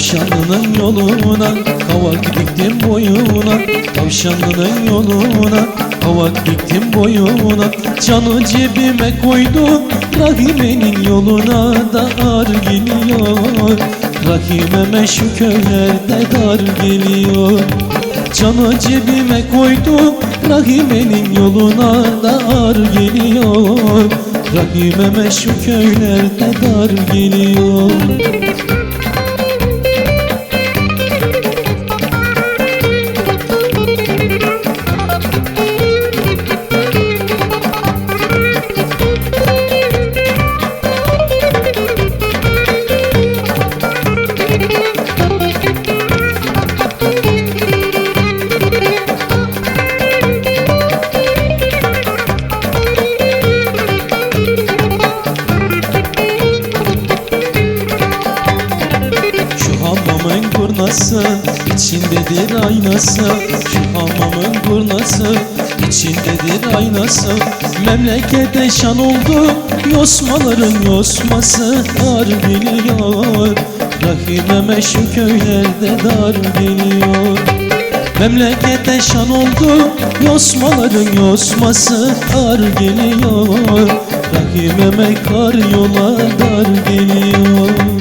Tavşanlının yoluna kavak diktim boyuna. Tavşanlının yoluna kavak diktim boyuna. Canı cebime koydum Rahime'nin yoluna dar geliyor. Rahimeme şu köylerde dar geliyor. Canı cebime koydum Rahime'nin yoluna dar geliyor. Rahimeme şu köylerde dar geliyor. Kurnası içindedir aynası Şu hamamın kurnası içindedir aynası Memlekete şan oldu yosmaların yosması Dar geliyor. Rahimeme şu köylerde dar geliyor. Memlekete şan oldu Yosmaların yosması Dar geliyor. Rahimeme kar yola dar geliyor